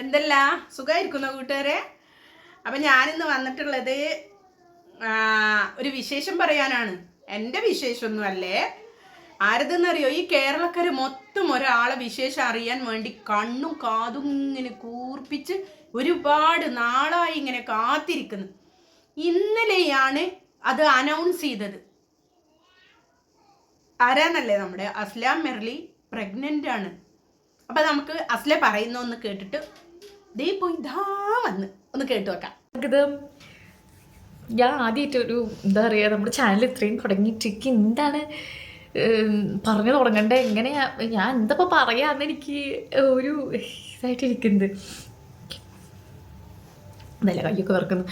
എന്തല്ല? സുഖമായിരിക്കുന്ന കൂട്ടുകാരെ? അപ്പം ഞാനിന്ന് വന്നിട്ടുള്ളത് ഒരു വിശേഷം പറയാനാണ്. എന്റെ വിശേഷമൊന്നും അല്ലേ ആരതെന്നറിയോ? ഈ കേരളക്കര മൊത്തം ഒരാളെ വിശേഷം അറിയാൻ വേണ്ടി കണ്ണും കാതും ഇങ്ങനെ കൂർപ്പിച്ച് ഒരുപാട് നാളായി ഇങ്ങനെ കാത്തിരിക്കുന്നു. ഇന്നലെയാണ് അത് അനൗൺസ് ചെയ്തത്. ആരാന്നല്ലേ നമ്മുടെ അസ്ലാം മെർലി പ്രഗ്നന്റ് ആണ്. അപ്പം നമുക്ക് അസ്ലെ പറയുന്ന ഒന്ന് കേട്ടിട്ട് ദേ പോയി ഒന്ന് കേട്ടു വെക്കാം ഇത് ഞാൻ ആദ്യമായിട്ട് ഒരു എന്താ പറയുക നമ്മുടെ ചാനൽ ഇത്രയും തുടങ്ങിയിട്ടേക്ക് എന്താണ് പറഞ്ഞു തുടങ്ങണ്ടേ? എങ്ങനെയാ? ഞാൻ എന്തപ്പോൾ പറയാന്ന് എനിക്ക് ഒരു ഇതായിട്ട് ഇരിക്കുന്നത് നല്ല കയ്യൊക്കെ വറക്കുന്നു.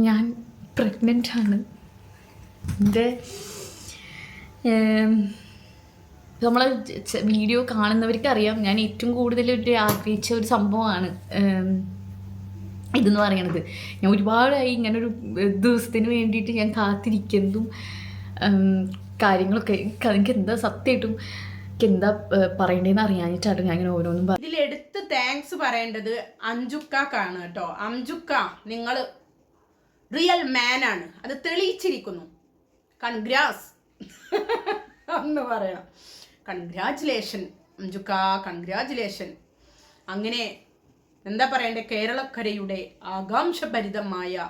ഞാൻ പ്രഗ്നന്റ് ആണ്. എന്റെ നമ്മൾ വീഡിയോ കാണുന്നവർക്ക് അറിയാം. ഞാൻ ഏറ്റവും കൂടുതൽ ഒരു ആഗ്രഹിച്ച ഒരു സംഭവമാണ് ഇതെന്ന് പറയണത്. ഞാൻ ഒരുപാടായി ഇങ്ങനെ ഒരു ദിവസത്തിന് വേണ്ടിയിട്ട് ഞാൻ കാത്തിരിക്കുന്നതും കാര്യങ്ങളൊക്കെ. എനിക്ക് എന്താ സത്യമായിട്ടും എന്താ പറയേണ്ടതെന്ന് അറിയാനിട്ടാണ് ഞാൻ ഇങ്ങനെ ഓരോന്നും പറഞ്ഞു ഇതിലെടുത്ത് താങ്ക്സ് പറയേണ്ടത് അഞ്ജുക്കാക്കാണ് കേട്ടോ. അഞ്ജുക്ക നിങ്ങൾ റിയൽ മാൻ ആണ്. അത് തെളിയിച്ചിരിക്കുന്നു. കൺഗ്രാസ് എന്ന് പറയണം. കൺഗ്രാറ്റുലേഷൻ അഞ്ജുക്ക കൺഗ്രാറ്റുലേഷൻ അങ്ങനെ എന്താ പറയണ്ടേ കേരളക്കരയുടെ ആകാംക്ഷഭരിതമായ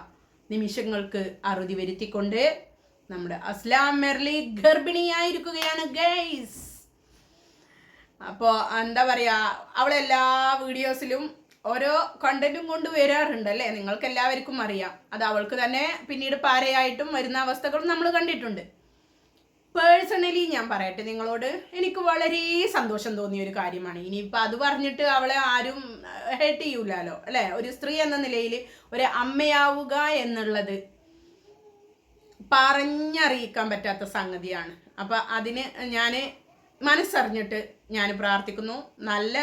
നിമിഷങ്ങൾക്ക് അറുതി വരുത്തിക്കൊണ്ട് നമ്മുടെ അസ്ലാം മെർലി ഗർഭിണിയായിരിക്കുകയാണ് ഗൈസ്. അപ്പോൾ എന്താ പറയുക അവളെല്ലാ വീഡിയോസിലും ഓരോ കണ്ടന്റും കൊണ്ട് വരാറുണ്ട് അല്ലേ? നിങ്ങൾക്ക് എല്ലാവർക്കും അറിയാം. അത് അവൾക്ക് തന്നെ പിന്നീട് പാരയായിട്ടും വരുന്ന അവസ്ഥകളും നമ്മൾ കണ്ടിട്ടുണ്ട്. പേഴ്സണലി ഞാൻ പറയട്ടെ നിങ്ങളോട് എനിക്ക് വളരെ സന്തോഷം തോന്നിയ ഒരു കാര്യമാണ്. ഇനിയിപ്പോൾ അത് പറഞ്ഞിട്ട് അവളെ ആരും ഹേട്ട് ചെയ്യൂലല്ലോ അല്ലേ? ഒരു സ്ത്രീ എന്ന നിലയിൽ ഒരു അമ്മയാവുക എന്നുള്ളത് പറഞ്ഞറിയിക്കാൻ പറ്റാത്ത സംഗതിയാണ്. അപ്പം അതിന് ഞാൻ മനസ്സറിഞ്ഞിട്ട് ഞാൻ പ്രാർത്ഥിക്കുന്നു. നല്ല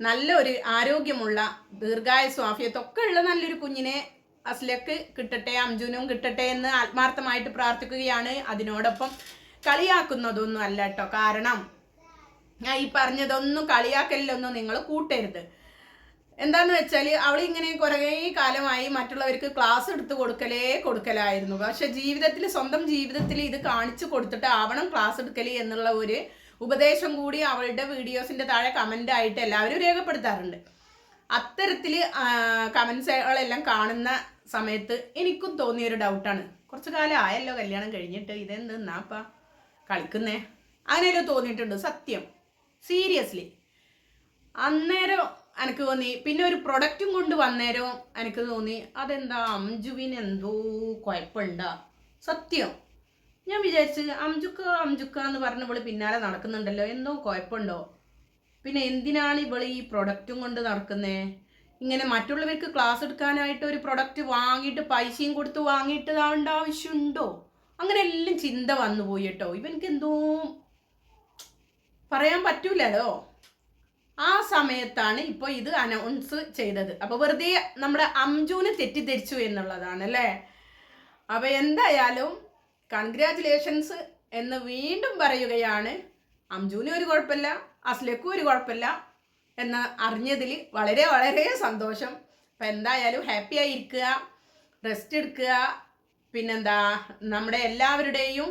നല്ല ഒരു ആരോഗ്യമുള്ള ദീർഘായുസ്സും ആഫിയത്തൊക്കെ ഉള്ള നല്ലൊരു കുഞ്ഞിനെ അസ്ലക്ക് കിട്ടട്ടെ അംജുനും കിട്ടട്ടെ എന്ന് ആത്മാർത്ഥമായിട്ട് പ്രാർത്ഥിക്കുകയാണ്. അതിനോടൊപ്പം കളിയാക്കുന്നതൊന്നും അല്ല കേട്ടോ കാരണം ഞാൻ ഈ പറഞ്ഞതൊന്നും കളിയാക്കലിലൊന്നും നിങ്ങൾ കൂട്ടരുത്. എന്താന്ന് വെച്ചാൽ ഇങ്ങനെ കുറേ കാലമായി മറ്റുള്ളവർക്ക് ക്ലാസ് എടുത്ത് കൊടുക്കലേ കൊടുക്കലായിരുന്നു. പക്ഷെ ജീവിതത്തിൽ സ്വന്തം ജീവിതത്തിൽ ഇത് കാണിച്ചു കൊടുത്തിട്ട് ആവണം ക്ലാസ് എടുക്കൽ എന്നുള്ള ഒരു ഉപദേശം കൂടി അവളുടെ വീഡിയോസിന്റെ താഴെ കമന്റ് ആയിട്ട് എല്ലാവരും രേഖപ്പെടുത്താറുണ്ട്. അത്തരത്തിൽ കമന്റ്സുകളെല്ലാം കാണുന്ന സമയത്ത് എനിക്കും തോന്നിയൊരു ഡൗട്ടാണ് കുറച്ച് കാലം ആയല്ലോ കല്യാണം കഴിഞ്ഞിട്ട്. ഇതെന്ത് എന്നാപ്പ കളിക്കുന്നേ? അങ്ങനെയല്ലോ തോന്നിയിട്ടുണ്ട് സത്യം. സീരിയസ്ലി അന്നേരം എനിക്ക് തോന്നി പിന്നെ ഒരു പ്രൊഡക്റ്റും കൊണ്ട് വന്നേരം എനിക്ക് തോന്നി അതെന്താ അംജുവിന് എന്തോ കുഴപ്പമുണ്ടാ. സത്യം. ഞാൻ വിചാരിച്ച് അംജുക്ക അംജുക്ക എന്ന് പറഞ്ഞ് ഇവൾ പിന്നാലെ നടക്കുന്നുണ്ടല്ലോ എന്തോ കുഴപ്പമുണ്ടോ? പിന്നെ എന്തിനാണ് ഇവൾ ഈ പ്രൊഡക്റ്റും കൊണ്ട് നടക്കുന്നേ? ഇങ്ങനെ മറ്റുള്ളവർക്ക് ക്ലാസ് എടുക്കാനായിട്ട് ഒരു പ്രൊഡക്റ്റ് വാങ്ങിയിട്ട് പൈസയും കൊടുത്ത് വാങ്ങിയിട്ട് ആവേണ്ട ആവശ്യമുണ്ടോ? അങ്ങനെ എല്ലാം ചിന്ത വന്നു പോയി കേട്ടോ. ഇവനക്ക് എന്തോ പറയാൻ പറ്റൂലല്ലോ. ആ സമയത്താണ് ഇപ്പോൾ ഇത് അനൗൺസ് ചെയ്തത്. അപ്പോൾ വെറുതെ നമ്മുടെ അംജുവിനെ തെറ്റിദ്ധരിച്ചു എന്നുള്ളതാണ് അല്ലേ അപ്പോൾ എന്തായാലും കൺഗ്രാറ്റുലേഷൻസ് എന്ന് വീണ്ടും പറയുകയാണ്. അംജുവിനും ഒരു കുഴപ്പമില്ല അസ്ലക്കും ഒരു കുഴപ്പമില്ല എന്ന് അറിഞ്ഞതിൽ വളരെ വളരെ സന്തോഷം. അപ്പം എന്തായാലും ഹാപ്പി ആയിരിക്കുക റെസ്റ്റ് എടുക്കുക പിന്നെന്താ നമ്മുടെ എല്ലാവരുടെയും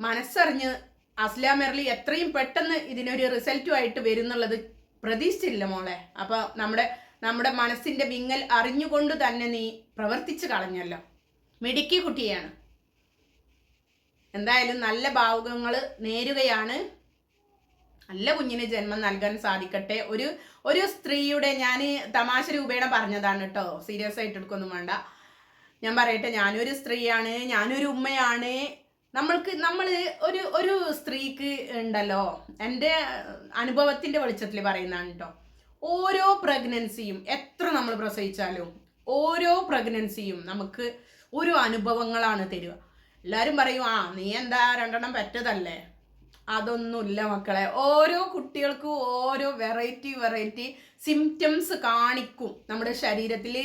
മനസ്സറിഞ്ഞ് അസ്ലാം മെർലി എത്രയും പെട്ടെന്ന് ഇതിനൊരു റിസൾട്ടുമായിട്ട് വരുന്നുള്ളത് പ്രതീക്ഷിച്ചില്ല മോളെ. അപ്പോൾ നമ്മുടെ നമ്മുടെ മനസ്സിന്റെ വിങ്ങൽ അറിഞ്ഞുകൊണ്ട് തന്നെ നീ പ്രവർത്തിച്ചു കളഞ്ഞല്ലോ. മിടുക്കി കുട്ടിയാണ്. എന്തായാലും നല്ല ഭാവുകങ്ങൾ നേരുകയാണ്. നല്ല കുഞ്ഞിന് ജന്മം നൽകാൻ സാധിക്കട്ടെ. ഒരു ഒരു സ്ത്രീയുടെ ഞാൻ തമാശ രൂപേണ പറഞ്ഞതാണ് കേട്ടോ. സീരിയസ് ആയിട്ട് എടുക്കൊന്നും വേണ്ട. ഞാൻ പറയട്ടെ ഞാനൊരു സ്ത്രീയാണ് ഞാനൊരു ഉമ്മയാണ്. നമ്മൾക്ക് നമ്മൾ ഒരു ഒരു സ്ത്രീക്ക് ഉണ്ടല്ലോ എന്റെ അനുഭവത്തിന്റെ വെളിച്ചത്തിൽ പറയുന്നതാണ് കേട്ടോ ഓരോ പ്രഗ്നൻസിയും എത്ര നമ്മൾ പ്രസവിച്ചാലും ഓരോ പ്രഗ്നൻസിയും നമുക്ക് ഓരോ അനുഭവങ്ങളാണ് തരിക. എല്ലാവരും പറയും ആ നീ എന്താ രണ്ടെണ്ണം പറ്റതല്ലേ? അതൊന്നുമില്ല മക്കളെ. ഓരോ കുട്ടികൾക്കും ഓരോ വെറൈറ്റി വെറൈറ്റി സിംറ്റംസ് കാണിക്കും നമ്മുടെ ശരീരത്തിൽ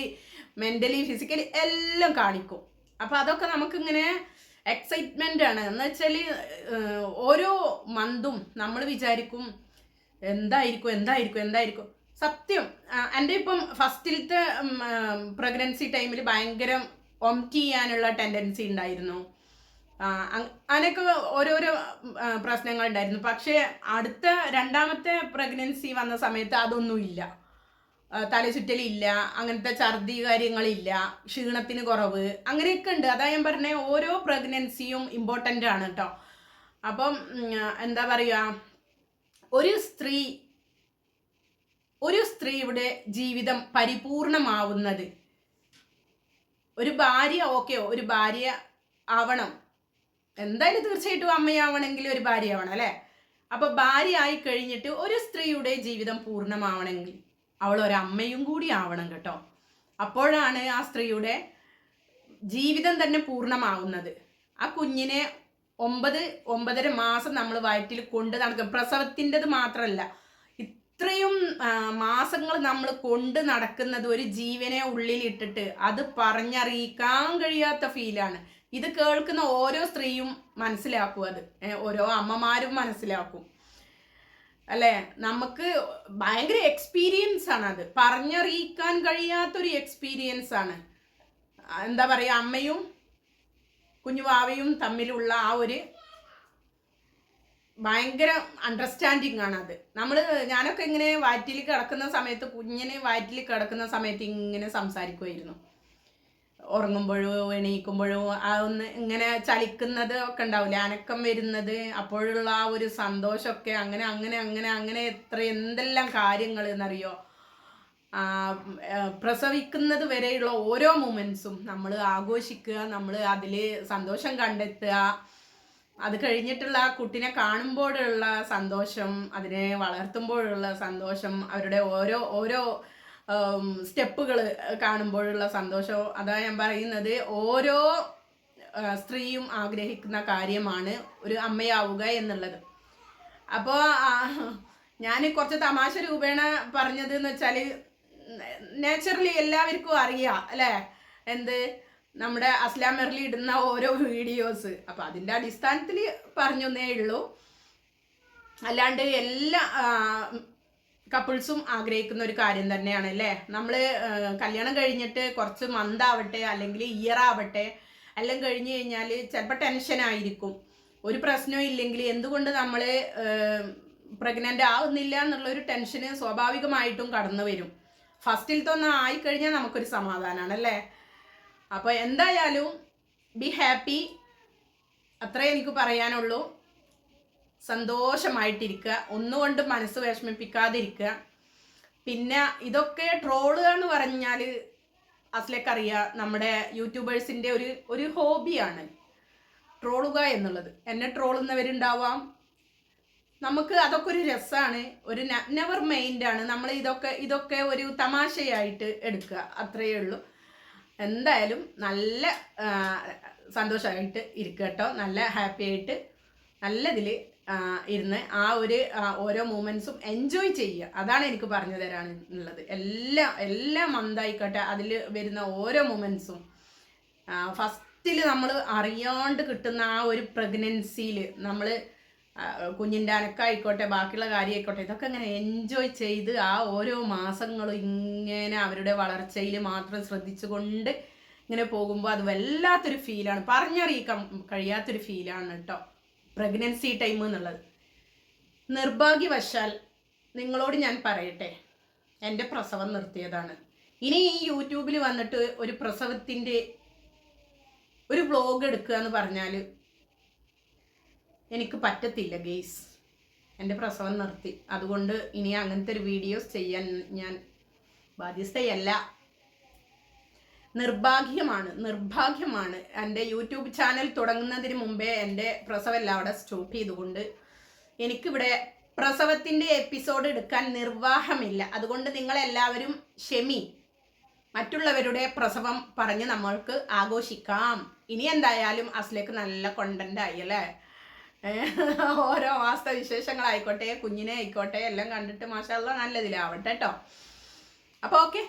മെന്റലി ഫിസിക്കലി എല്ലാം കാണിക്കും. അപ്പോൾ അതൊക്കെ നമുക്കിങ്ങനെ എക്സൈറ്റ്മെന്റ് ആണ്. എന്ന് വെച്ചാൽ ഓരോ മന്തും നമ്മൾ വിചാരിക്കും എന്തായിരിക്കും എന്തായിരിക്കും എന്തായിരിക്കും. സത്യം എന്റെ ഇപ്പം ഫസ്റ്റിലത്തെ പ്രഗ്നൻസി ടൈമിൽ ഭയങ്കര ഒംറ്റ് ചെയ്യാനുള്ള ടെൻഡൻസി ഉണ്ടായിരുന്നു. അങ്ങനെയൊക്കെ ഓരോരോ പ്രശ്നങ്ങൾ ഉണ്ടായിരുന്നു. പക്ഷേ അടുത്ത രണ്ടാമത്തെ പ്രഗ്നൻസി വന്ന സമയത്ത് അതൊന്നുമില്ല. തലചുറ്റലില്ല അങ്ങനത്തെ ഛർദി കാര്യങ്ങളില്ല ക്ഷീണത്തിന് കുറവ് അങ്ങനെയൊക്കെ ഉണ്ട്. അതാ ഞാൻ പറഞ്ഞ ഓരോ പ്രഗ്നൻസിയും ഇമ്പോർട്ടന്റ് ആണ് കേട്ടോ അപ്പം എന്താ പറയുക ഒരു സ്ത്രീ ഒരു സ്ത്രീയുടെ ജീവിതം പരിപൂർണമാവുന്നത് ഒരു ഭാര്യ ഓക്കെ ഒരു ഭാര്യ ആവണം. എന്തായാലും തീർച്ചയായിട്ടും അമ്മയാവണമെങ്കിൽ ഒരു ഭാര്യ ആവണം അല്ലേ? അപ്പോൾ ഭാര്യ ആയി കഴിഞ്ഞിട്ട് ഒരു സ്ത്രീയുടെ ജീവിതം പൂർണമാവണമെങ്കിൽ. അവൾ ഒരമ്മയും കൂടി ആവണം കേട്ടോ. അപ്പോഴാണ് ആ സ്ത്രീയുടെ ജീവിതം തന്നെ പൂർണമാവുന്നത്. ആ കുഞ്ഞിനെ ഒമ്പത് ഒമ്പതര മാസം നമ്മൾ വയറ്റിൽ കൊണ്ട് നടക്കും. പ്രസവത്തിന്റെത് മാത്രമല്ല ഇത്രയും മാസങ്ങൾ നമ്മൾ കൊണ്ട് നടക്കുന്നത് ഒരു ജീവനെ ഉള്ളിലിട്ടിട്ട് അത് പറഞ്ഞറിയിക്കാൻ കഴിയാത്ത ഫീലാണ്. ഇത് കേൾക്കുന്ന ഓരോ സ്ത്രീയും മനസ്സിലാക്കും അത്. ഓരോ അമ്മമാരും മനസ്സിലാക്കും. അല്ലേ? നമുക്ക് ഭയങ്കര എക്സ്പീരിയൻസ് ആണ് അത്. പറഞ്ഞറിയിക്കാൻ കഴിയാത്തൊരു എക്സ്പീരിയൻസ് ആണ്. എന്താ പറയുക അമ്മയും കുഞ്ഞുവാവയും തമ്മിലുള്ള ആ ഒരു ഭയങ്കര അണ്ടർസ്റ്റാൻഡിങ് ആണ് അത്. നമ്മൾ ഞാനൊക്കെ ഇങ്ങനെ വയറ്റിൽ കിടക്കുന്ന സമയത്ത് കുഞ്ഞിനെ വയറ്റിൽ കിടക്കുന്ന സമയത്ത് ഇങ്ങനെ സംസാരിക്കുമായിരുന്നു ഉറങ്ങുമ്പോഴോ എണീക്കുമ്പോഴോ ആ ഒന്ന് ഇങ്ങനെ ചലിക്കുന്നത് ഒക്കെ ഉണ്ടാവില്ല? അനക്കം വരുന്നത് അപ്പോഴുള്ള ആ ഒരു സന്തോഷമൊക്കെ അങ്ങനെ അങ്ങനെ അങ്ങനെ അങ്ങനെ എത്ര എന്തെല്ലാം കാര്യങ്ങൾ എന്നറിയോ? പ്രസവിക്കുന്നത് വരെയുള്ള ഓരോ മൊമെന്റ്സും നമ്മൾ ആഘോഷിക്കുക നമ്മൾ അതിൽ സന്തോഷം കണ്ടെത്തുക. അത് കഴിഞ്ഞിട്ടുള്ള കുട്ടിനെ കാണുമ്പോഴുള്ള സന്തോഷം അതിനെ വളർത്തുമ്പോഴുള്ള സന്തോഷം അവരുടെ ഓരോ ഓരോ സ്റ്റെപ്പുകൾ കാണുമ്പോഴുള്ള സന്തോഷം. അതാ ഞാൻ പറയുന്നത്. ഓരോ സ്ത്രീയും ആഗ്രഹിക്കുന്ന കാര്യമാണ് ഒരു അമ്മയാവുക എന്നുള്ളത്. അപ്പോൾ ഞാൻ കുറച്ച് തമാശ രൂപേണ പറഞ്ഞത് എന്ന് വെച്ചാൽ നാച്ചുറലി എല്ലാവർക്കും അറിയാം അല്ലേ? എന്ത്? നമ്മുടെ അസ്ലാം മെറിലി ഇടുന്ന ഓരോ വീഡിയോസ്. അപ്പം അതിന്റെ അടിസ്ഥാനത്തിൽ പറഞ്ഞേ ഉള്ളൂ. അല്ലാണ്ട് എല്ലാ കപ്പിൾസും ആഗ്രഹിക്കുന്ന ഒരു കാര്യം തന്നെയാണ് അല്ലേ? നമ്മൾ കല്യാണം കഴിഞ്ഞിട്ട് കുറച്ച് മന്ത് ആവട്ടെ അല്ലെങ്കിൽ ഇയർ ആവട്ടെ എല്ലാം കഴിഞ്ഞ് കഴിഞ്ഞാൽ ചിലപ്പോൾ ടെൻഷൻ ആയിരിക്കും. ഒരു പ്രശ്നവും ഇല്ലെങ്കിൽ എന്തുകൊണ്ട് നമ്മൾ പ്രഗ്നന്റ് ആവുന്നില്ല എന്നുള്ളൊരു ടെൻഷന് സ്വാഭാവികമായിട്ടും കടന്നു വരും. ഫസ്റ്റിലത്തെ ഒന്ന് ആയിക്കഴിഞ്ഞാൽ നമുക്കൊരു സമാധാനമാണ് അല്ലേ? അപ്പോൾ എന്തായാലും ബി ഹാപ്പി അത്രേ എനിക്ക് പറയാനുള്ളൂ. സന്തോഷമായിട്ടിരിക്കുക. ഒന്നുകൊണ്ട് മനസ്സ് വിഷമിപ്പിക്കാതിരിക്കുക. പിന്നെ ഇതൊക്കെ ട്രോളുക എന്ന് പറഞ്ഞാൽ അസ്ലേക്കറിയാം നമ്മുടെ യൂട്യൂബേഴ്സിന്റെ ഒരു ഒരു ഹോബിയാണ് ട്രോളുക എന്നുള്ളത്. എന്നെ ട്രോളുന്നവരുണ്ടാവാം. നമുക്ക് അതൊക്കെ ഒരു രസമാണ് ഒരു നെവർ മൈൻഡാണ് നമ്മൾ ഇതൊക്കെ ഇതൊക്കെ ഒരു തമാശയായിട്ട് എടുക്കുക. അത്രയേ ഉള്ളൂ. എന്തായാലും നല്ല സന്തോഷമായിട്ട് ഇരിക്കുക കേട്ടോ. നല്ല ഹാപ്പി ആയിട്ട് നല്ലതിൽ ഇരുന്ന് ആ ഒരു ഓരോ മൂമെൻസും എൻജോയ് ചെയ്യുക. അതാണ് എനിക്ക് പറഞ്ഞു തരാനുള്ളത്. എല്ലാ എല്ലാം മന്തായിക്കോട്ടെ അതിൽ വരുന്ന ഓരോ മൂമെൻസും ഫസ്റ്റിൽ നമ്മൾ അറിയാണ്ട് കിട്ടുന്ന ആ ഒരു പ്രഗ്നൻസിയിൽ നമ്മൾ കുഞ്ഞിന്റെ അനക്കായിക്കോട്ടെ ബാക്കിയുള്ള കാര്യമായിക്കോട്ടെ ഇതൊക്കെ ഇങ്ങനെ എൻജോയ് ചെയ്ത് ആ ഓരോ മാസങ്ങളും ഇങ്ങനെ അവരുടെ വളർച്ചയിൽ മാത്രം ശ്രദ്ധിച്ചുകൊണ്ട് ഇങ്ങനെ പോകുമ്പോൾ അത് വല്ലാത്തൊരു ഫീലാണ് പറഞ്ഞറിയിക്കാൻ കഴിയാത്തൊരു ഫീലാണ് കേട്ടോ. പ്രഗ്നൻസി ടൈം എന്നുള്ളത്. നിർഭാഗ്യവശാൽ നിങ്ങളോട് ഞാൻ പറയട്ടെ എന്റെ പ്രസവം നിർത്തിയതാണ്. ഇനി ഈ യൂട്യൂബിൽ വന്നിട്ട് ഒരു പ്രസവത്തിന്റെ ഒരു വ്ലോഗ് എടുക്കുക എന്ന് പറഞ്ഞാൽ എനിക്ക് പറ്റത്തില്ല ഗെയ്സ് എന്റെ പ്രസവം നിർത്തി. അതുകൊണ്ട് ഇനി അങ്ങനത്തെ ഒരു വീഡിയോസ് ചെയ്യാൻ ഞാൻ ബാധ്യസ്ഥയല്ല. നിർഭാഗ്യമാണ് നിർഭാഗ്യമാണ്. എന്റെ യൂട്യൂബ് ചാനൽ തുടങ്ങുന്നതിന് മുമ്പേ എന്റെ പ്രസവമെല്ലാം അവിടെ സ്റ്റോപ്പ് ചെയ്തുകൊണ്ട് എനിക്കിവിടെ പ്രസവത്തിന്റെ എപ്പിസോഡ് എടുക്കാൻ നിർവാഹമില്ല. അതുകൊണ്ട് നിങ്ങളെല്ലാവരും ക്ഷമി. മറ്റുള്ളവരുടെ പ്രസവം പറഞ്ഞ് നമ്മൾക്ക് ആഘോഷിക്കാം. ഇനി എന്തായാലും അസ്ലേക്ക് നല്ല കൊണ്ടന്റ് ആയി അല്ലേ? ഓരോ മാസത്തെ വിശേഷങ്ങളായിക്കോട്ടെ കുഞ്ഞിനെ ആയിക്കോട്ടെ എല്ലാം കണ്ടിട്ട് മാഷാല്ല നല്ലതിലാവട്ടെ കേട്ടോ അപ്പോൾ ഓക്കെ